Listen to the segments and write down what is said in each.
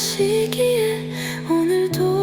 시기에 오늘도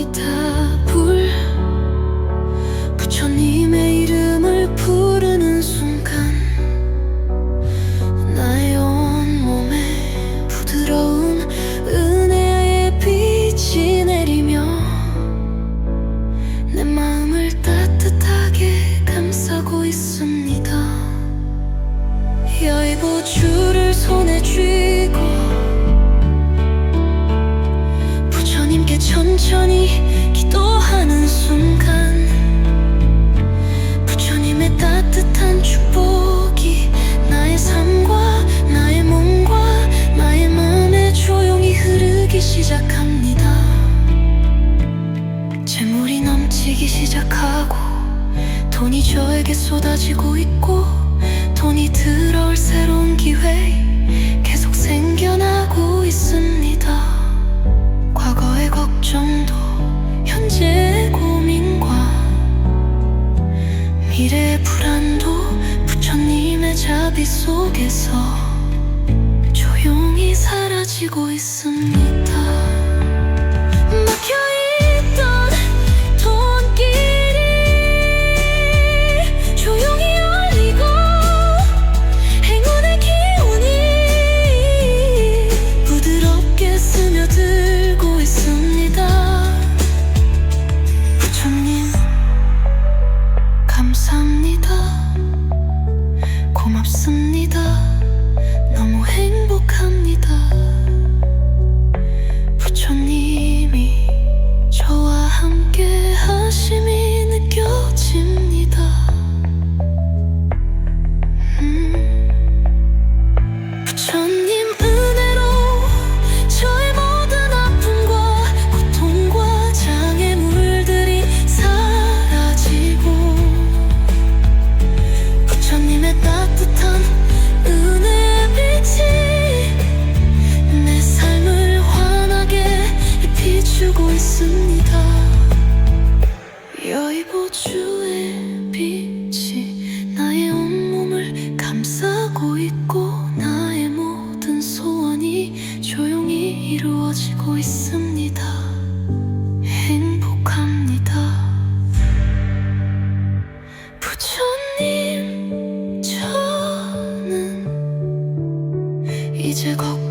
みたい。 시작합니다. 재물이 넘치기 시작하고 돈이 저에게 쏟아지고 있고 돈이 들어올 새로운 기회 계속 생겨나고 있습니다. 과거의 걱정도 현재의 고민과 미래의 불안도 부처님의 자비 속에서 조용히 사라지고 있습니다 있습니다. 여의보주의 빛이 나의 온몸을 감싸고 있고 나의 모든 소원이 조용히 이루어지고 있습니다. 부처님 저는 이제 걱